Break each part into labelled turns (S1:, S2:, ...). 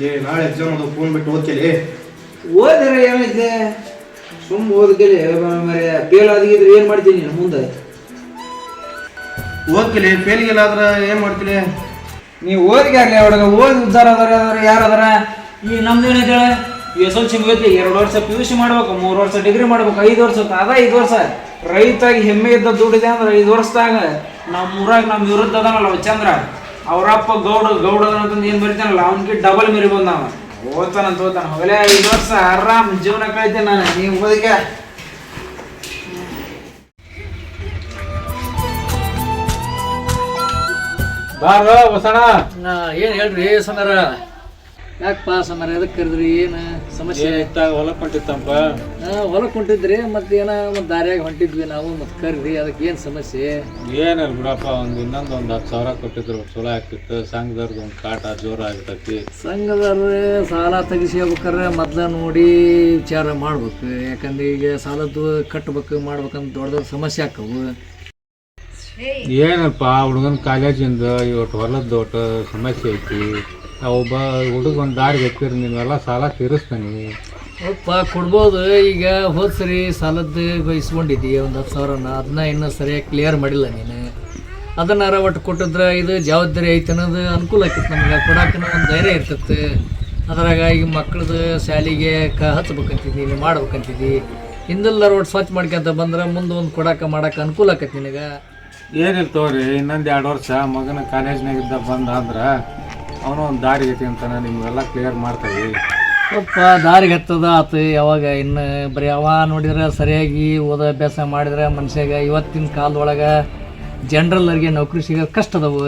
S1: ಏ ನಾಳೆ ಎಕ್ಸಾಮ್ ಅದು ಫೋನ್ ಬಿಟ್ಟು ಓದ್ತಿಲಿ
S2: ಓದಿದ್ರೆ ಏನೈತೆ ಸುಮ್ಮ ಓದ್ಕಲಿ ಮರೆ ಫೇಲ್ ಆದ್ರೆ ಏನು ಮಾಡ್ತೀನಿ ನೀನು ಮುಂದೆ?
S1: ಓದ್ತಿಲಿ ಫೇಲ್ಗೆಲ್ಲ ಆದ್ರೆ ಏನು ಮಾಡ್ತೀನಿ
S2: ನೀ ಓದಿಗೆ ಆಗಲಿ ಹುಡುಗ ಓದಿ ಉದ್ದಾರ ಅದಾರ ಅದಾರ ಯಾರು ಅದಾರ? ಈ ನಮ್ದು ಏನೈತೆ ಎಸ್ ಎಲ್ ಸಿ ಮುಗಿತಿ ಎರಡು ವರ್ಷ ಪಿ ಯು ಸಿ ಮಾಡ್ಬೇಕು ಮೂರು ವರ್ಷ ಡಿಗ್ರಿ ಮಾಡ್ಬೇಕು ಐದು ವರ್ಷ ಅದ ಐದು ವರ್ಷ. ರೈತಾಗಿ ಹೆಮ್ಮೆ ಇದ್ದ ದುಡಿದೆ ಅಂದ್ರೆ ಐದು ವರ್ಷದಾಗ ನಮ್ಮ ಊರಾಗ ನಮ್ಮ ವಿರುದ್ಧ ಅದಾನಲ್ಲ ಚಂದ್ರ. ಅವರಪ್ಪ ಗೌಡ ಗೌಡ ಅಂತಂದು ಏನು ಬರಿತಾನಲ್ಲ ಅವನಿಗೆ ಡಬಲ್ ಮರಿ ಬಂದ ಓದ್ತಾನ ಓದ್ತಾನಂತ ಓದ್ತಾನ. ಹೋಗಲೇ ಐದು ವರ್ಷ ಆರಾಮ್ ಜೀವನ ಕಳಿತೇನೆ ನಾನು ನೀವು ಓದಕ್ಕೆ
S3: ಬಾರ ಬಸಣ
S4: ಏನು ಹೇಳ್ರಿ ಸಮರ ಯಾಕಪ್ಪ ಸಮರ ಅದಕ್ಕೆ ಕರೆದ್ರಿ ಏನು ಸಮಸ್ಯೆ?
S3: ಏನಿತ್ತ? ಹೊಲಕ್ಕೆ ಹೊಂಟಿತ್ತಂಪ
S4: ಹೊಲಕ್ಕೆ ಹೊಂಟಿದ್ರಿ ಮತ್ತೆ ಏನೋ ಒಂದು ದಾರಿಯಾಗ ಹೊಂಟಿದ್ವಿ ನಾವು ಮತ್ತೆ ಕರ್ರಿ ಅದಕ್ಕೆ ಏನು ಸಮಸ್ಯೆ?
S3: ಏನಿಲ್ಲ ಬಿಡಪ್ಪ ಒಂದು ಇನ್ನೊಂದು ಒಂದು ಹತ್ತು ಸಾವಿರ ಕೊಟ್ಟಿದ್ರು ಚಲೋ ಆಗ್ತಿತ್ತು. ಸಂಘದವ್ರದ್ದು ಒಂದು ಕಾಟ ಜೋರ ಆಗ್ತೈತಿ.
S4: ಸಂಘದವ್ರು ಸಾಲ ತೆಗಿಸಿ ಮೊದಲ ಮೊದ್ಲ ನೋಡಿ ವಿಚಾರ ಮಾಡ್ಬೇಕು. ಯಾಕಂದ್ರೆ ಈಗ ಸಾಲದ್ದು ಕಟ್ಬೇಕು ಮಾಡ್ಬೇಕಂತ ದೊಡ್ಡ ದೊಡ್ಡ ಸಮಸ್ಯೆ ಆಕ್ಕವು
S3: ಏನಪ್ಪ ಹುಡುಗನ ಕಾಲೇಜಿಂದ ಇವತ್ತು ಹೊಲದ ಒಟ್ಟು ಸಮಸ್ಯೆ ಐತಿ. ಒಬ್ಬ ಹುಡುಗ ಒಂದು ದಾರಿ ಎತ್ತಿರಿ ನೀವೆಲ್ಲ ಸಾಲ ತೀರಿಸ್ತಾನೆ.
S4: ಅಪ್ಪ ಕೊಡ್ಬೋದು. ಈಗ ಹೋದ್ಸರಿ ಸಾಲದ್ದು ಇಸ್ಕೊಂಡಿದ್ದಿ ಒಂದು ಹತ್ತು ಸಾವಿರನ. ಅದನ್ನ ಇನ್ನೂ ಸರಿಯಾಗಿ ಕ್ಲಿಯರ್ ಮಾಡಿಲ್ಲ ನೀನು. ಅದನ್ನಾರ ಒಟ್ಟು ಕೊಟ್ಟಿದ್ರೆ ಇದು ಜವಾಬ್ದಾರಿ ಐತೆ ಅನ್ನೋದು ಅನುಕೂಲ ಆಕಿತ್ತು ನಮ್ಗೆ. ಕೊಡಾಕನ ಒಂದು ಧೈರ್ಯ ಇರ್ತೈತೆ. ಅದ್ರಾಗ ಈಗ ಮಕ್ಳದ್ದು ಶಾಲಿಗೆ ಕ ಹಚ್ಬೇಕಂತಿದ್ದಿ ನೀನು ಮಾಡ್ಬೇಕಂತಿದ್ದಿ. ಹಿಂದೆಲ್ಲ ಒಟ್ಟು ಸ್ವಚ್ಛ ಮಾಡ್ಕೊಂತ ಬಂದ್ರೆ ಮುಂದೆ ಒಂದು ಕೊಡಾಕ ಮಾಡಕ್ಕೆ ಅನುಕೂಲ ಆಕೈತಿ ನಿನಗೆ.
S3: ಏನಿಲ್ಲ ತಗೋರಿ ಇನ್ನೊಂದು ಎರಡು ವರ್ಷ ಮಗನ ಕಾಲೇಜ್ನಾಗ ಇದ್ದ ಬಂದ ಅಂದ್ರೆ ಅವನು ಒಂದು ದಾರಿ ಐತಿ ಅಂತ ನಿಮ್ಗೆಲ್ಲ ಕ್ಲಿಯರ್ ಮಾಡ್ತೀವಿ
S4: ಸ್ವಲ್ಪ ದಾರಿಗೆ ಹತ್ತದ ಆತು ಯಾವಾಗ ಇನ್ನು ಬರೀ ಅವ ನೋಡಿದ್ರೆ ಸರಿಯಾಗಿ ಓದ ಅಭ್ಯಾಸ ಮಾಡಿದ್ರೆ ಮನುಷ್ಯಾಗ ಇವತ್ತಿನ ಕಾಲದೊಳಗೆ ಜನರಲ್ಲರಿಗೆ ನೌಕರಿ ಸಿಗೋದು ಕಷ್ಟ ಅದಾವು.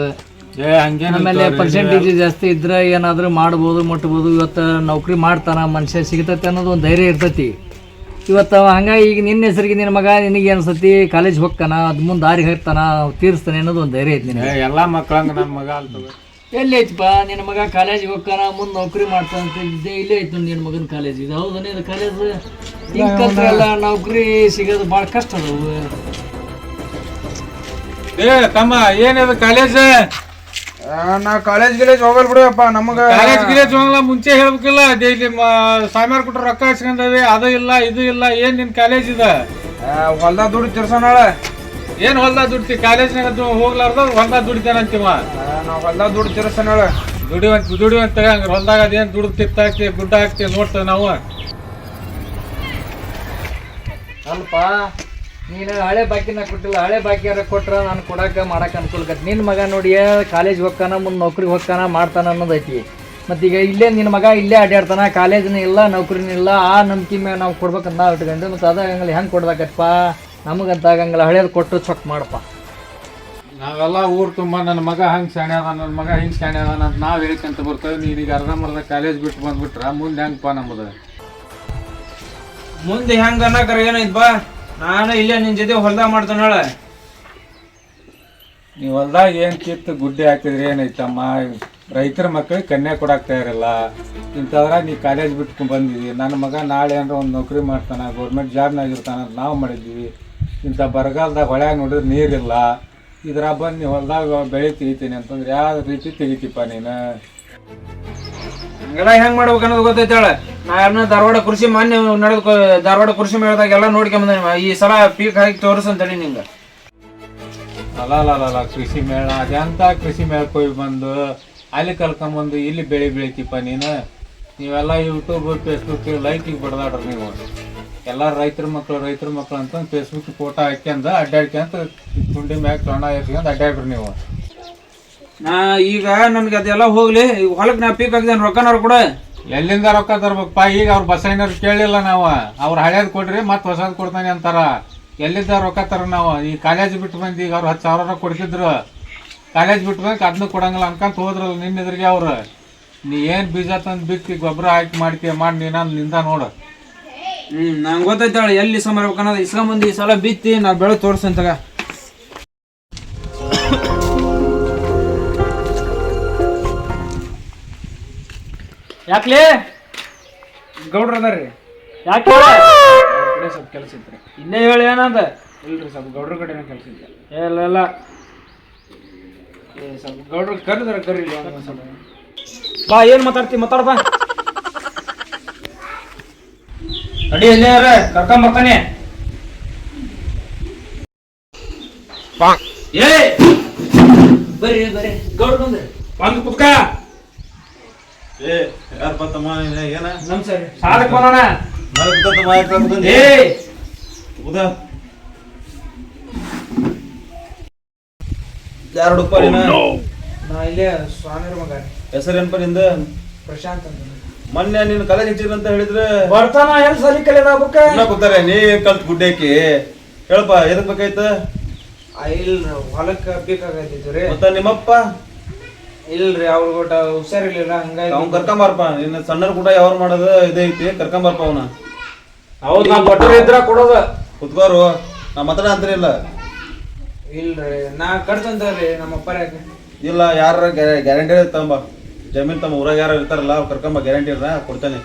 S3: ಏ ಹಂಗೆ
S4: ಆಮೇಲೆ ಪರ್ಸೆಂಟೇಜ್ ಜಾಸ್ತಿ ಇದ್ರೆ ಏನಾದರೂ ಮಾಡ್ಬೋದು ಮುಟ್ಬೋದು ಇವತ್ತು ನೌಕರಿ ಮಾಡ್ತಾನ ಮನುಷ್ಯ ಸಿಗ್ತೈತೆ ಅನ್ನೋದು ಒಂದು ಧೈರ್ಯ ಇರ್ತೈತಿ. ಇವತ್ತು ಹಂಗಾಗಿ ಈಗ ನಿನ್ನ ಹೆಸರಿಗೆ ನಿನ್ನ ಮಗ ನಿನಗೆ ಅನ್ಸತಿ ಕಾಲೇಜ್ ಹೋಗ್ತಾನ ಅದು ಮುಂದೆ ದಾರಿಗೆ ಹಾಕ್ತಾನ ತೀರಿಸ್ತಾನೆ ಅನ್ನೋದು ಒಂದು ಧೈರ್ಯ ಐತಿ ನಿನಗೆ.
S3: ಎಲ್ಲ ಮಕ್ಕಳಂಗೆ ನನ್ನ ಮಗ ಅಲ್ತದ
S4: ಎಲ್ಲಿ ಐತಪ್ಪ ನಿನ್ನ ಮಗ ಕಾಲೇಜಿಗೆ ಹೋಗ್ತಾನ ಮುಂದೆ ನೌಕರಿ ಮಾಡ್ತಾನ ಅಂತ ಇದ್ದೇ ಇಲ್ಲೇ ಐತೆ ನಿನ್ನ ಮಗನ ಕಾಲೇಜ್ ಇದು ಹೌದು ಇದು ಕಾಲೇಜ್ ಹಿಂಗೆ ಕಲ್ತ್ರೆಲ್ಲ ನೌಕರಿ ಸಿಗೋದು ಭಾಳ ಕಷ್ಟ ಅದಾವು
S3: ಏ ತಮ್ಮ ಏನದು ಕಾಲೇಜ್
S2: ನಾ ಕಾಲೇಜ್ ಗಿಲೇಜ್ ಹೋಗಲ್ ಬಿಡಪ್ಪ ನಮಗ
S3: ಕಾಲೇಜ್ ಗಿಲೇಜ್ ಹೋಗಲ್ಲ ಮುಂಚೆ ಹೇಳ್ಬೇಕಿಲ್ಲ. ಡೈಲಿ ಸಾಮ್ಯಾರ್ ಕೊಟ್ಟು ರೊಕ್ಕ ಹಚ್ಕೊಂಡವಿ ಅದು ಇಲ್ಲ ಇದು ಇಲ್ಲ ಏನ್ ನಿನ್ ಕಾಲೇಜ್ ಇದೆ
S2: ಹೊಲ್ದಾಗ ದುಡ್ಡು ತಿರ್ಸೋಣ
S3: ಏನ್ ಹೊಲ್ದಾಗ ದುಡ್ತಿ? ಕಾಲೇಜ್ನಾಗ ಹೋಗ್ಲಾರ್ದ ಹೊಲ್ದಾಗ ದುಡಿತಾನಂತೀವ?
S2: ನಾವ್ ಹೊಲ್ದಾಗ ದುಡ್ತಿರ ಸಣ್ಣ
S3: ದುಡಿವಂತ ದುಡಿವಂತ ಹಂಗ ಹೊಲ್ದಾಗ ಅದೇನ್ ದುಡ್ಡು ತಿತ್ತಾಕ್ತಿ ಗುಡ್ಡ ಹಾಕ್ತಿ ನೋಡ್ತೇವೆ ನಾವು.
S4: ಅಲ್ಪ ನೀನು ಹಳೆ ಬಾಕಿನ ಕೊಟ್ಟಿಲ್ಲ ಹಳೆ ಬಾಕಿಯಾರ ಕೊಟ್ರ ನಾನು ಕೊಡಾಕ ಮಾಡಕ್ಕೆ ಅನುಕೂಲ ನಿನ್ ನಿನ್ನ ಮಗ ನೋಡಿ ಕಾಲೇಜ್ ಹೋಗ್ತಾನ ಮುಂದೆ ನೌಕರಿ ಹೋಗ್ತಾನ ಮಾಡ್ತಾನ ಅನ್ನೋದೈತಿ ಮತ್ತೀಗ ಇಲ್ಲೇ ನಿನ್ನ ಮಗ ಇಲ್ಲೇ ಅಡ್ಡಾಡ್ತಾನ ಕಾಲೇಜ್ನ ಇಲ್ಲ ನೌಕರಿನ ಇಲ್ಲ ಆ ನಂಬಿಕೆ ಮೇಲೆ ನಾವು ಕೊಡ್ಬೇಕಂತ ನಾವು ಇಟ್ಕೊಂಡು ಮತ್ತು ಅದ ಹೆಂಗೆ ಹೆಂಗೆ ಕೊಡ್ಬೇಕಪ್ಪ ನಮಗಂತ ಆಗಂಗಿಲ್ಲ ಹಳೇದು ಕೊಟ್ಟು ಚೊಕ್ ಮಾಡಪ್ಪ.
S3: ನಾವೆಲ್ಲ ಊರು ತುಂಬ ನನ್ನ ಮಗ ಹಂಗೆ ಶಾಣೆ ಅದ ನನ್ನ ಮಗ ಹಿಂಗೆ ಶಾಣೆ ಅದ ಅಂತ ನಾವು ಹೇಳ್ಕೊಂತ ಬರ್ತೇವೆ. ನೀನೀಗ ಅರ್ಧಂಬರ್ಧ ಕಾಲೇಜ್ ಬಿಟ್ಟು ಬಂದ್ಬಿಟ್ರ ಮುಂದೆ ಹೆಂಗಪ್ಪ ನಮ್ಮದು
S2: ಮುಂದೆ ಹೆಂಗೆ ಅನ್ನಕರ ಏನೈತ್ ಬಾ. ನಾನು ಇಲ್ಲೇ ನಿನ್ನ ಜೊತೆ ಹೊಲ್ದಾಗ ಮಾಡ್ತೇನೆ ಹೇಳ.
S3: ನೀವು ಹೊಲ್ದಾಗ ಏನು ಕಿತ್ತು ಗುಡ್ಡೆ ಹಾಕಿದ್ರೆ ಏನೈತಮ್ಮ? ರೈತರ ಮಕ್ಕಳಿಗೆ ಕನ್ಯಾ ಕೊಡಾಕ್ ತಯಾರಿಲ್ಲ. ಇಂಥದ್ರಾಗ ನೀ ಕಾಲೇಜ್ ಬಿಟ್ಕೊಂಡು ಬಂದಿದ್ದೀವಿ ನನ್ನ ಮಗ ನಾಳೆ ಅಂದ್ರೆ ಒಂದು ನೌಕರಿ ಮಾಡ್ತಾನೆ ಗೌರ್ಮೆಂಟ್ ಜಾಬ್ನಾಗಿರ್ತಾನೆ ಅಂತ ನಾವು ಮಾಡಿದ್ವಿ ಇಂಥ ಬರಗಾಲದಾಗ ಹೊಳ್ಯಾಗ ನೋಡಿದ್ರೆ ನೀರಿಲ್ಲ. ಇದ್ರಾಗ ಬಂದು ನೀವು ಹೊಲ್ದಾಗ ಬೆಳೆ ತೆಗಿತೀನಿ ಅಂತಂದ್ರೆ ಯಾವ ರೀತಿ ತೆಗಿತೀಪ ನೀನು?
S2: ಹಂಗೆಲ್ಲ ಹೆಂಗ್ ಮಾಡ್ಬೇಕು ಅನ್ನೋದು ಗೊತ್ತೈತೆ ಹೇಳ. ನಾ ಯಾರನ್ನ ಧಾರವಾಡ ಕೃಷಿ ಮಾನ್ಯ ನಡೆದ ಧಾರವಾಡ ಕೃಷಿ ಮೇಳದಾಗ ಎಲ್ಲ ನೋಡ್ಕೊಂಬಂದ ಈ ಸಲ ಪೀಕ್ ಹಾಕಿ ತೋರಿಸಂತೇಳಿ ನಿಂಗ.
S3: ಅಲ್ಲ ಅಲ್ಲ ಅಲ್ಲ, ಅಲ್ಲ ಕೃಷಿ ಮೇಳ. ಅದೆಂತ ಕೃಷಿ ಮೇಳಕ್ಕೆ ಹೋಗಿ ಬಂದು ಅಲ್ಲಿ ಕಲ್ಕೊಂಬಂದು ಇಲ್ಲಿ ಬೆಳೆ ಬೆಳಿತೀಪ ನೀನು? ನೀವೆಲ್ಲ ಯೂಟ್ಯೂಬ್ ಫೇಸ್ಬುಕ್ ಲೈಕಿಗೆ ಬಡ್ದಾಡ್ರಿ ನೀವು. ಎಲ್ಲ ರೈತರ ಮಕ್ಕಳು ರೈತರ ಮಕ್ಕಳು ಅಂತ ಫೇಸ್ಬುಕ್ ಫೋಟೋ ಹಾಕ್ಯಂದ ಅಡ್ಡಾಡ್ಕ್ಯಂತ ಕುಂಡಿ ಮ್ಯಾಗ ತೊಣ ಎತ್ಕೊಂಡ್ ಅಡ್ಡಾಡ್ರಿ ನೀವು.
S2: ನಾ ಈಗ ನನ್ಗೆ ಅದೆಲ್ಲ ಹೋಗ್ಲಿ ಈಗ ಹೊಲಕ್ ನಾ ಪೀಕ್ ಹಾಕಿದ್ದೇನೆ ರೊಕ್ಕನವ್ರು ಕೂಡ?
S3: ಎಲ್ಲಿಂದ ರೊಕ್ಕ ತರ್ಬೇಕಪ್ಪ ಈಗ ಅವ್ರ ಬಸೈನವ್ರು ಕೇಳಿಲ್ಲ ನಾವು ಅವ್ರು ಹಳೇದು ಕೊಡ್ರಿ ಮತ್ತೆ ಹೊಸದು ಕೊಡ್ತಾನೆ ಅಂತಾರ. ಎಲ್ಲಿಂದ ರೊಕ್ಕ ತರ ನಾವು? ಈ ಕಾಲೇಜ್ ಬಿಟ್ಟು ಬಂದು ಈಗ ಅವ್ರು ಹತ್ತು ಸಾವಿರ ಕೊಡ್ತಿದ್ರು. ಕಾಲೇಜ್ ಬಿಟ್ಟು ಬಂದು ಅದನ್ನು ಕೊಡಂಗಿಲ್ಲ ಅನ್ಕಂತ ಹೋದ್ರಲ್ಲ ನಿನ್ನೆದ್ರಿಗೆ ಅವ್ರು. ನೀ ಏನು ಬೀಜ ತಂದು ಬಿತ್ತಿ ಗೊಬ್ಬರ ಹಾಕಿ ಮಾಡ್ತೀಯ ಮಾಡಿ ನೀನ ನಿಂದ ನೋಡು.
S2: ಹ್ಮ್ ನಂಗೆ ಗೊತ್ತೈತೆ ಹೇಳ ಎಲ್ಲಿ ಸಮರ್ಬೇಕು ಅನ್ನೋದು. ಇಸ್ಕೊಂಬಂದು ಈ ಸಲ ಬಿತ್ತಿ ನಾ ಬೆಳೆ ತೋರ್ಸಂತಾಗ
S4: ಯಾಕ್ಲೇ?
S2: ಗೌಡ್ರ ಅದಾರ್ರಿ.
S4: ಯಾಕೆ
S2: ಅವ್ರ ಕಡೆ ಸ್ವಲ್ಪ ಕೆಲಸ ಇದ್ರಿ ಇನ್ನೇ ಹೇಳಿ ಏನಂತ ಇಲ್ರಿ ಸ್ವಲ್ಪ ಗೌಡ್ರ ಕಡೆನೇ ಕೆಲಸ ಇತ್ತು ಇಲ್ಲ ಇಲ್ಲ. ಏ ಸ್ವಲ್ಪ ಗೌಡ್ರ ಕರೆದ್ರ ಕರೀಲಿ ಒಂದ್ ಸ್ವಲ್ಪ. ಬಾ ಏನ್ ಮಾತಾಡ್ತಿ? ಮಾತಾಡ ಅಡಿ ಎಲ್ಲೇ ಕರ್ಕೊಂಡ್ ಬರ್ತಾನೆ. ಏ!
S4: ಬರ್ರಿ ಬರ್ರಿ. ಗೌಡ ಬಂದ್ರಿ.
S2: ಬಂದು ಕುತ್ಕ.
S1: ಏ ಯಾರ್ ಏನ?
S2: ನಮ್ ಸರಿ. ಸಾಲಕ್ ಬಂದಾನ.
S1: ನನಗೆ ಬಿದ್ದತ್ತಮ್ಮ ಯಾಕೆ ಬಂದಿ
S2: ಏ!
S1: ಉದ. ಯಾರು ಹುಡುಕಪ್ಪ
S2: ನಾ ಇಲ್ಲೇ ಸ್ವಾಮಿರ ಮಗ.
S1: ಹೆಸರೇನ್ಪ ನಿಂದ?
S2: ಪ್ರಶಾಂತ್ ಅಂತ.
S1: ಮೊನ್ನೆ ನೀನು ಕಲೆ ಹಚ್ಚಿರ ಅಂತ ಹೇಳಿದ್ರೆ
S2: ಬರ್ತಾನ ಎಲ್ಲಿ ಸಲಿ ಕಲಿಯದ
S1: ಇನ್ನ ಕೂತಾರೆ ನೀ ಕಲ್ತ್ ಗುಡ್ಡಕ್ಕೆ ಹೇಳಪ್ಪ ಎದಕ್ ಬೇಕಾಯ್ತ?
S2: ಇಲ್ಲ ಹೊಲಕ್ಕ ಬೇಕಾಗೈತಿತ್ತು ರೀ.
S1: ಮತ್ತ ನಿಮ್ಮಪ್ಪ?
S2: ಇಲ್ರಿ ಅವ್ರ ಗೊಟ್ಟ ಹುಷಾರಿರ್ಲಿಲ್ಲ ಹಂಗಾಗಿ
S1: ಅವ್ನ್ ಕರ್ಕೊಂಬಾರಪ್ಪ ನಿನ್ನ ಸಣ್ಣರ್ ಕೂಡ ಯಾವ್ರು ಮಾಡೋದು? ಇದೈತಿ ಕರ್ಕೊಂಬಾರಪ್ಪ ಅವನ.
S2: ಹೌದ್ ನಾ ಬಟ್ಟರ್ ಇದ್ರ ಕೊಡೋದ.
S1: ಕುತ್ಕೋರು ನಾ ಮಾತಾಡ ಇಲ್ಲ.
S2: ಇಲ್ರಿ ನಾ ಕಟ್ತಂತಾರ್ರಿ ನಮ್ಮ
S1: ಇಲ್ಲ ಯಾರ ಗ್ಯಾರಂಟಿ ತಗೊಂಬ ಜಮೀನ್ ತಮ್ಮ ಊರಾಗ ಯಾರು ಇರ್ತಾರಲ್ಲ ಅವ್ರು ಕರ್ಕೊಂಬ ಗ್ಯಾರಂಟಿ ಇರ ಕೊಡ್ತಾನೆ.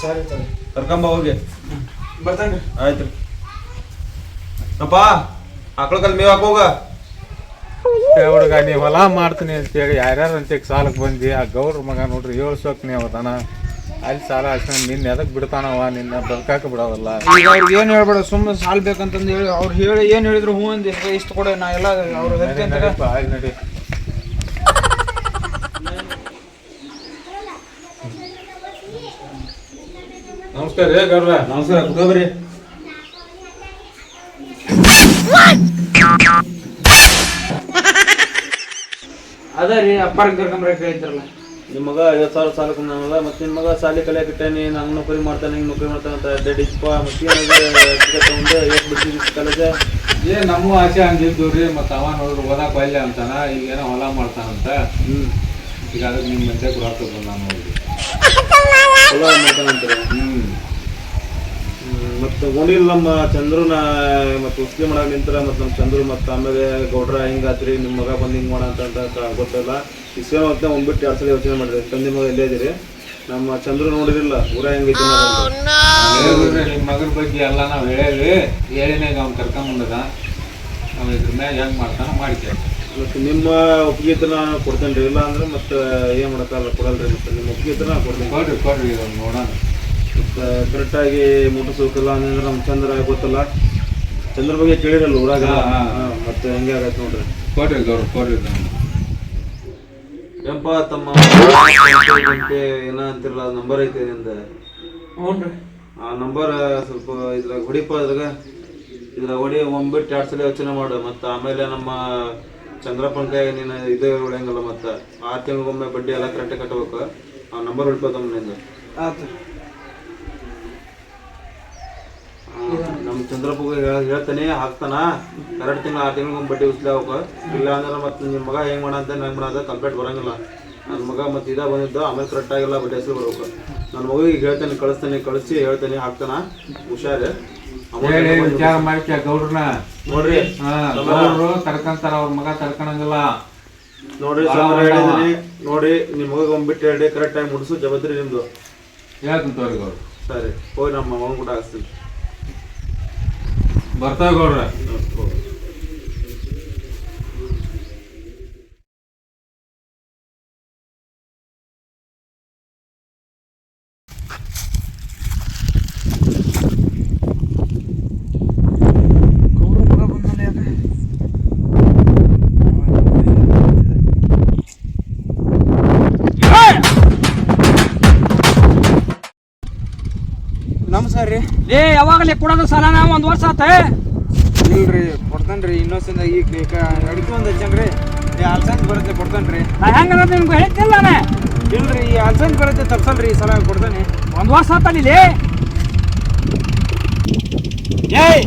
S2: ಸರಿ ಸರಿ
S1: ಕರ್ಕೊಂಬ ಹೋಗಿ.
S2: ಬರ್ತಾನೆ
S1: ಆಯ್ತು ಅಪ್ಪ ಆಕಳ ಕಲ್ ಮೇವ್ ಹಾಕೋಗ
S3: ಹುಡುಗ ನೀ ಹೊಲ ಮಾಡ್ತೀನಿ ಅಂತೇಳಿ ಯಾರ್ಯಾರು ಅಂತ ಸಾಲಕ್ಕೆ ಬಂದಿ ಆ ಗೌಡ್ರ ಮಗ ನೋಡ್ರಿ ಏಳು ಸೋಕ್ನಿ ಅವತಾನ. ಅಲ್ಲಿ ಸಾಲ ಹಾಕ್ಸ್ಕೊಂಡು ನಿನ್ನ ಎದಕ್ಕೆ ಬಿಡ್ತಾನವ ನಿನ್ನ ಬದುಕಾಕ ಬಿಡೋದಲ್ಲ.
S2: ಈಗ ಅವ್ರಿಗೆ ಏನ್ ಹೇಳ್ಬೇಡ ಸುಮ್ಮನೆ ಸಾಲ್ ಬೇಕಂತಂದು ಹೇಳಿ ಅವ್ರು ಹೇಳಿ ಏನು ಹೇಳಿದ್ರು ಹ್ಞೂ ಅಂದಿ ಇಷ್ಟು ಕೊಡ ನಾ ಎಲ್ಲ ಅವ್ರ
S3: ನಡಿ, ನಡಿಪ್ಪ, ಅಲ್ಲಿ ನಡಿ ನಮಸ್ಕಾರ ರೇ ಗೌಡ್ರ?
S1: ನಮಸ್ಕಾರ ಕುತ್ಕೋಬ್ರಿ
S2: ಅದ ರೀ ಅಪ್ಪಾರ ಕರ್ಕೊಂಬ್ರೆ ಹೇಳಿದ್ರಲ್ಲ.
S1: ನಿಮ್ಮ ಮಗ ಐವತ್ತು ಸಾವಿರ ಸಾಲ ಕೊಂಡನಲ್ಲ ಮತ್ತೆ ನಿಮ್ಮ ಮಗ ಸಾಲಿ ಕಲಿಯಾಕಿಟ್ಟಾನೆ ನಂಗೆ ನೌಕರಿ ಮಾಡ್ತಾನೆ ಹಿಂಗೆ ನೌಕರಿ ಮಾಡ್ತಾನೆ ಅಂತ ಅಡ್ಡಾಡಿಪ್ಪ ಮತ್ತೆ ತಗೊಂಡು ಐವತ್ತು ಬಿಡ್ತೀವಿ ಕಾಲೇಜ
S3: ಏ ನಮ್ಮ ಆಸೆ ಹಂಗಿದ್ದು ರೀ ಮತ್ತು ಅವ ನೋಡ್ರಿ ಓದಾಕ ಒಲ್ಲೆ ಅಂತಾನ ಈಗ ಏನೋ ಹೊಲ ಮಾಡ್ತಾನಂತ.
S1: ಹ್ಞೂ
S3: ಈಗ ಅದಕ್ಕೆ ನಿಮ್ಮ ಮಧ್ಯೆ ಕೂಡ ಹಾಕೋದು ನಾನು ನೋಡಿ
S1: ಹೊಲ ಮಾಡ್ತಾನಂತ
S3: ಹ್ಮ್.
S1: ಮತ್ತು ಓಣಿಲ್ ನಮ್ಮ ಚಂದ್ರನ ಮತ್ತು ಉಸ್ಲಿ ಮಾಡಾಕ ನಿಂತರ ಮತ್ತು ನಮ್ಮ ಚಂದ್ರು ಮತ್ತು ಆಮೇಲೆ ಗೌಡ್ರ ಹಿಂಗಾತ್ರಿ ನಿಮ್ಮ ಮಗ ಬಂದು ಹಿಂಗೆ ಮಾಡ ಅಂತ ಅಂತ ಗೊತ್ತಲ್ಲ. ಇಸ್ವೇ ಮತ್ತೆ ಒಂದ್ಬಿಟ್ಟು ಎರಡು ಸಲ ಯೋಚನೆ ಮಾಡಿದೆ. ತಂದೆ ಮಗ ಇಲ್ಲೇ ಇದ್ದೀರಿ? ನಮ್ಮ ಚಂದ್ರು ನೋಡಿರಿಲ್ಲ ಊರ ಹೆಂಗೈತಿ ಅಂತ.
S3: ನಿಮ್ಮ ಮಗನ ಬಗ್ಗೆ ಎಲ್ಲ ನಾವು ಹೇಳೇವಿ ಹೇಳಿನಾಗ ಅವ್ನು ಕರ್ಕೊಂಬಂದದ ನಾವು ಇದ್ರ ಮ್ಯಾಗ ಹೆಂಗ್ ಮಾಡ್ತಾನ ಮಾಡ್ತೇವೆ
S1: ಮತ್ತು ನಿಮ್ಮ ಒಪ್ಪಿಗೆ ಇದ್ರೆ ನಾನು ಕೊಡ್ತೇನೆ ರೀ ಇಲ್ಲ ಅಂದ್ರೆ ಮತ್ತೆ ಏನು ಮಾಡೋಕ್ಕಲ್ಲ ಕೊಡಲ್ರಿ ಮತ್ತೆ. ನಿಮ್ಮ ಒಪ್ಪಿಗೆ ಇದ್ರೆ ನಾನು ಕೊಡ್ತೇನೆ
S3: ಕೊಡ್ರಿ ಕೊಡ್ರಿ ನೋಡೋಣ.
S1: ಕರೆಕ್ಟಾಗಿ ಮುಟ್ಟಿಸೋಕಿಲ್ಲ ಅಂದ್ರೆ ನಮ್ಮ ಚಂದ್ರ ಗೊತ್ತಲ್ಲ? ಚಂದ್ರ ಬಗ್ಗೆ ಕೇಳಿರಲ್ಲ ಊರಾಗ?
S3: ಹಾ, ಹಾ.
S1: ಹಾ, ಮತ್ತೆ ಹೆಂಗೆ ಆಗತ್ತೆ ನೋಡ್ರಿ.
S3: ಕೊಡ್ರಿ ಗೌರವ ಕೊಡ್ರಿ
S1: ಏನಪ್ಪ ತಮ್ಮ ಗಂಟೆ ಏನ ಅಂತಿರಲ್ಲ ನಂಬರ್ ಐತೆ ನಿಂದ?
S2: ಹ್ಞೂ
S1: ಆ ನಂಬರ್ ಸ್ವಲ್ಪ ಇದ್ರಾಗ ಹೊಡಿಪ ಇದ್ರಾಗ. ಇದ್ರಾಗ ಹೊಡಿ ಒಂಬಿಟ್ಟು ಎರಡು ಸಲ ಯೋಚನೆ ಮಾಡು. ಮತ್ತೆ ಆಮೇಲೆ ನಮ್ಮ ಚಂದ್ರಪ್ಪನ ಕೈ ನೀನು ಇದು ಹೊಡೆಯಂಗಲ್ಲ ಮತ್ತೆ. ಆರು ತಿಂಗಳಿಗೊಮ್ಮೆ ಬಡ್ಡಿ ಎಲ್ಲ ಕರೆಕ್ಟಾಗಿ ಕಟ್ಟಬೇಕು ಆ ನಂಬರ್ ಹೊಡಿಪತ್ತಮ್ಮ ನಿಂದು.
S2: ಆತು
S1: ಆ, ನಮ್ಮ ಚಂದ್ರಪ್ಪಗೆ ಹೇಳ್- ಹೇಳ್ತಾನೆ ಹಾಕ್ತಾನ. ಎರಡು ತಿಂಗಳು ಆರು ತಿಂಗಳಿಗೊಮ್ಮೆ ಬಡ್ಡಿ ಉಸ್ಲಿ ಇಲ್ಲ ಅಂದ್ರೆ ಮತ್ತೆ ನಿಮ್ಮ ಮಗ ಹೆಂಗ್ ಮಾಡ ಅಂತ ಹೆಂಗೆ ಮಾಡೋದ ಕಂಪ್ಲೇಂಟ್ ಬರಂಗಿಲ್ಲ. ನನ್ನ ಮಗ ಮತ್ತೆ ಇದ ಬಂದಿದ್ದು ಆಮೇಲೆ ಕರೆಕ್ಟ್ ಆಗಿಲ್ಲ ಬಡ್ಡಿ ಹೆಸರು ಬರ್ಬೇಕು. ನನ್ನ ಮಗುಗೆ ಹೇಳ್ತಾನೆ ಕಳಿಸ್ತಾನೆ ಕಳಿಸಿ ಹೇಳ್ತಾನೆ ಹಾಕ್ತಾನ. ಹುಷಾರು.
S3: ಹೇಳಿ ವಿಚಾರ ಮಾಡಿ ಗೌಡ್ರನ್ನ.
S1: ನೋಡ್ರಿ.
S3: ಗೌಡ್ರು ತಡ್ಕಂತಾರ ಅವ್ರ ಮಗ ತಡ್ಕಣಂಗಿಲ್ಲ.
S1: ನೋಡ್ರಿ ಹೇಳಿದೀನಿ. ನೋಡಿ ನಿಮ್ಮ ಮಗ ಒಂದ್ಬಿಟ್ಟು ಹೇಳಿ ಕರೆಕ್ಟ್ ಟೈಮ್ ಮುಡಿಸು ಜವಾಬ್ದಾರಿ ನಿಮ್ದು.
S3: ಹೇಳ್ತೀನಿ ತೋರಿ ಗೌಡ್ರು.
S1: ಸರಿ ಹೋಗಿ ನಮ್ಮ ಮಗನ ಕೂಡ ಹಾಕ್ಸ್ತೀನಿ.
S3: ಬರ್ತಾವ ಗೌಡ್ರ
S5: ಯಾವಾಗಲೇ ಕೊಡೋದು ನಾವು ಒಂದು ವರ್ಷ ಆತ.
S2: ಇಲ್ರಿ ಕೊಡ್ತಾನ್ರಿ ಇನ್ನೊಂದ್ಸಲ ಈಗ ಅಡಿಕೆ ಒಂದು ಹಚ್ಚನ್ರಿ ಈ ಅಲ್ಸಂದ್ ಬರುತ್ತೆ ಕೊಡ್ತಾನ್ರಿ.
S5: ನಾ ಹೆಂಗ ನಿಮ್ಗೆ ಹೇಳ್ತಿಲ್ಲ ನಾನು.
S2: ಇಲ್ರಿ ಈ ಅಲ್ಸಂದ್ ಬರುತ್ತೆ ತಪ್ಸಲ್ರಿ ಈ ಸಲ ಕೊಡ್ತಾನೆ.
S5: ಒಂದು ವರ್ಷ ಆತಲ್ಲಿ ಏಯ್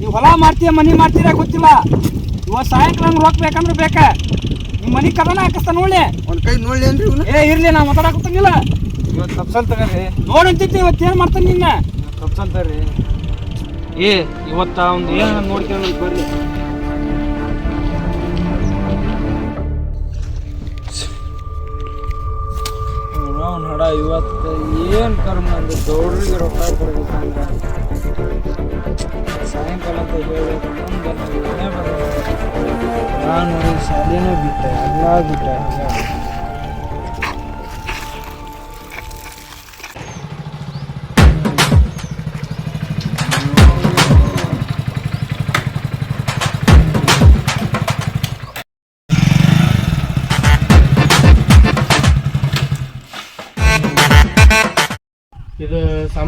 S5: ನೀವು ಹೊಲ ಮಾಡ್ತೀಯ ಮನಿ ಮಾಡ್ತೀರ ಗೊತ್ತಿಲ್ಲ. ಇವತ್ತು ಸಾಯಂಕಾಲ ನಂಗೆ ರೊಕ್ಕ ಬೇಕಂದ್ರೆ ಬೇಕ. ನಿಮ್ಮ ಮನಿ ಕದನ ಹಾಕಿಸ್ತಾನ ನೋಡ್ಲಿ.
S2: ಒಂದು ಕೈ ನೋಡ್ಲೇನ್ರಿ ಏನ್ರಿ
S5: ಏ ಇರ್ಲಿ ನಾ ಮಾತಾಡಕತ್ತಂಗಿಲ್ಲ
S2: ಇವತ್ತು ತಪ್ಸಲ್ ತಗರಿ
S5: ನೋಡಂತಿತ್ತು ಇವತ್ತು ಏನು ಮಾಡ್ತಾನೆ ನಿನ್ನ?
S2: ತಪ್ಸಲ್ತಾರ್ರಿ
S5: ಏ, ಇವತ್ತ ಒಂದು ಏನು ನೋಡ್ಕೊಂಡು ಬರ್ರಿ
S2: ಅವ್ನು ಹಡ ಇವತ್ತು ಏನು ಕರ್ಮ ಅಂದ್ರೆ ದೌಡ್ರಿಗೆ ರೊಕ್ಕ ಕೊಡ್ಬೇಕಂತ. ಸಾಯಂಕಾಲ ಅಂತ ನಾವು ನಾನು ಶಾಲೆನೂ ಬಿಟ್ಟೆ ಎಲ್ಲ ಬಿಟ್ಟೆ.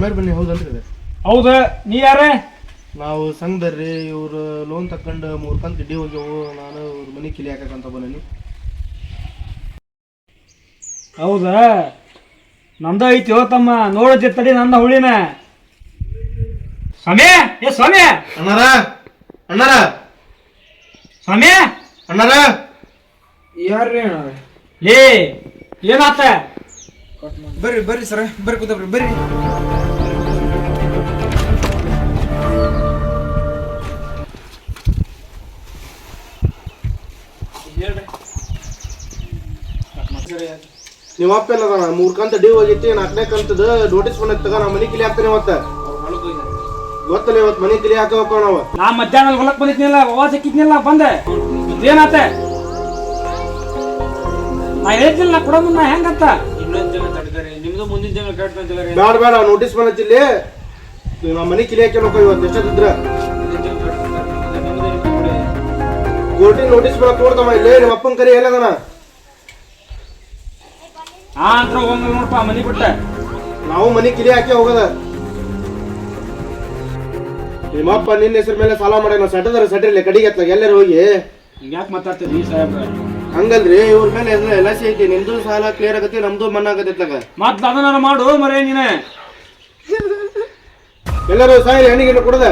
S6: ಸಾಮೇರ್ ಬನ್ನಿ ಹೌದಲ್ರಿ ಇದು
S5: ಹೌದು ನೀ ಯಾರೇ?
S6: ನಾವು ಸಂಘದರ್ರಿ ಇವ್ರು ಲೋನ್ ತಕ್ಕೊಂಡು ಮೂರ್ ಕಂತ್ ಗಿಡ್ಡಿ ಹೋಗ್ಯವು ನಾನು ಇವ್ರ ಮನೆ ಕಿಲಿ ಹಾಕಂತ ಬಂದೀನಿ
S5: ಹೌದಾ? ನಂದ ಐತಿ ತಮ್ಮ ನೋಡಿ ತಡಿ ನಂದ ಹುಳಿನ. ಸ್ವಾಮಿ ಏ ಸ್ವಾಮಿ!
S6: ಅಣ್ಣಾರ ಅಣ್ಣಾರ!
S5: ಸ್ವಾಮಿ!
S6: ಅಣ್ಣಾರ!
S2: ಯಾರ್ರಿ
S5: ಲೇ ಏನಾತ?
S2: ಬರ್ರಿ ಬರ್ರಿ ಸರ ಬರ್ರಿ ಕೂತಬ್ರಿ ಬರ್ರಿ.
S6: ನೀವು ಅಪ್ಪ ಎಲ್ಲ ಅದಾನ ಮೂರ್ ಕಂತ ಡಿ ಹೋಗಿತ್ತು ನಾಲ್ಕನೇ ಕಂತದ ನೋಟಿಸ್ ಬಂದೈತೆ ತಗ ನಾ ಮನೆ ಕಿಲಿ ಹಾಕ್ತೇನೆ ಇವತ್ತ. ಗೊತ್ತಲ್ಲ ಇವತ್ತು ಮನೆ ಕಿಲಿ ಹಾಕ ಹೋಗ್ತಾವ ನಾವು?
S5: ನಾ ಮಧ್ಯಾಹ್ನ ಹೊಲಕ್ ಬಂದಿದ್ನಿಲ್ಲ ಅವ ಸಿಕ್ಕಿದ್ನಲ್ಲ ಬಂದೆ. ಏನಾತ? ನಾ ಹೇಳ್ತಿಲ್ಲ ನಾನು ಕೊಡೋ ನಾ ಹೆಂಗಂತ?
S6: ಬ್ಯಾಡ ಬೇಡ ನೋಟಿಸ್ ಬಂದಿಲ್ಲ ಇಲ್ಲಿ. ನಮ್ಮ ಮನೆ ಕಿಲಿ ಹಾಕಿ ಹೋಗ್ತಾವ ಇವತ್ತು ಎಷ್ಟದಿದ್ರ ಕೋರ್ಟಿನ ನೋಟಿಸ್ ಬರ ತೋಡ್ತಮ್ಮ ಇಲ್ಲಿ ನಿಮ್ಮ ಅಪ್ಪನ ಕರಿ ಎಲ್ಲದನ
S5: ಆ ಅಂತ ನೋಡಪ್ಪ ಮನಿ ಬಿಟ್ಟ
S6: ನಾವು ಮನೆ ಕಿಲಿ ಹಾಕಿ ಹೋಗದ. ನಿಮ್ಮಪ್ಪ ನಿನ್ನ ಹೆಸರು ಮೇಲೆ ಸಾಲ ಮಾಡ್ಯಾನ ಸೆಟದರ ಸೆಟಿರ್ಲಿ ಕಡಿಗೆ ಎಲ್ಲರೂ ಹೋಗಿ.
S5: ಯಾಕೆ ಮಾತಾಡ್ತೀರಿ ಸಾಹೇಬ್ರ?
S6: ಹಂಗಲ್ರಿ ಇವ್ರ ಮೇಲೆ ಎಲ್ಲ ಎಲ್ ಐ ಸಿ ಐತಿ. ನಿಮ್ದು ಸಾಲ ಕ್ಲಿಯರ್ ಆಗತ್ತೆ ನಮ್ದು ಮನ್ನ ಆಗತ್ತಿತ್ಲಾಗ
S5: ಮತ್ ಅದನ್ನ ಮಾಡು ಮರೇ ನೀನೆ.
S6: ಎಲ್ಲರೂ ಸಾಯಿ ಹೆಣ್ಣಿಗೆ ಕೊಡದ.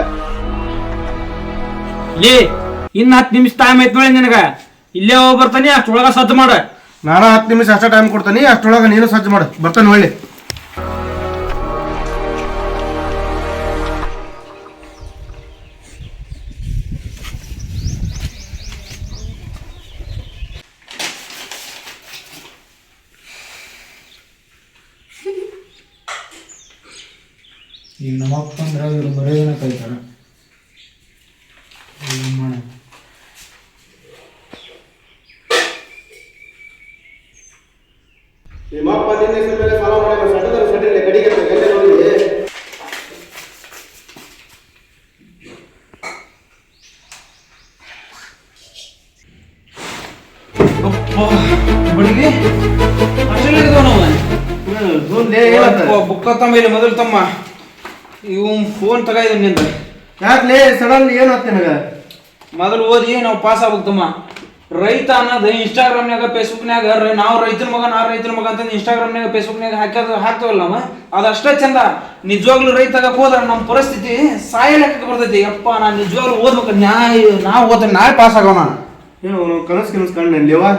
S5: ಲೇ ಇನ್ನ ಹತ್ತು ನಿಮಿಷ ಟೈಮ್ ಐತ್ ನೋಡಿ ನಿನಗ. ಇಲ್ಲೇ ಹೋಗಿ ಬರ್ತಾನೆ ಅಷ್ಟೊಳಗ ಸದ್ದು ಮಾಡ.
S6: ನಾನು ಹತ್ತು ನಿಮಿಷ ಅಷ್ಟೇ ಟೈಮ್ ಕೊಡ್ತೀನಿ ಅಷ್ಟೊಳಗ ನೀನು ಸಜ್ಜು ಮಾಡು. ಬರ್ತಾನೆ ಒಳ್ಳೆ
S2: ನಮ್ಮಪ್ಪ ಅಂದ್ರೆ ಇವ್ರು ಮರೆಯನ್ನು ಕಲಿತಾರ
S6: ನಿಮ್ಮಪ್ಪ ನಿನ್ನ ಹೆಸರು ಮೇಲೆ ಸಾಲ ಕಡಿಗೆ
S2: ನಾವು ಬುಕ್ಕ ತಮ್ಮ ಇಲ್ಲಿ ಮೊದಲು ತಮ್ಮ. ಇವ್ ಫೋನ್ ತಗ ನಿಂದ.
S6: ಯಾಕಲೇ ಸಡನ್ ಏನಾಗ್ತ ನನಗೆ?
S2: ಮೊದಲು ಓದಿ ನಾವು ಪಾಸ್ ಆಗ್ಬೇಕಮ್ಮ ರೈತ ಅನ್ನೋದು ಇನ್ಸ್ಟಾಗ್ರಾಮ್ನಾಗ ಫೇಸ್ಬುಕ್ನಾಗ ನಾವು ರೈತರ ಮಗ ನಾ ರೈತರ ಮಗ ಅಂತ ಇನ್ಸ್ಟಾಗ್ರಾಮ್ನಾಗ ಫೇಸ್ಬುಕ್ನಾಗ ಹಾಕೋದು ಹಾಕ್ತವಲ್ಲ ನಮ್ಮ ಅದಷ್ಟೇ ಚಂದ. ನಿಜವಾಗ್ಲೂ ರೈತ ಹೋದ್ರೆ ನಮ್ಮ ಪರಿಸ್ಥಿತಿ ಸಾಯ ಲೆಕ್ಕ ಬರ್ತೈತಿ. ಅಪ್ಪ ನಾನು ನಿಜವಾಗ್ಲೂ ಓದ್ಬೇಕು. ನ್ಯಾಯ ನಾವು ಓದ ನಾಳೆ ಪಾಸ್ ಆಗೋಣ
S6: ಏನು ಕನಸು ಕನಸು ಕಂಡು ಲೇವಾ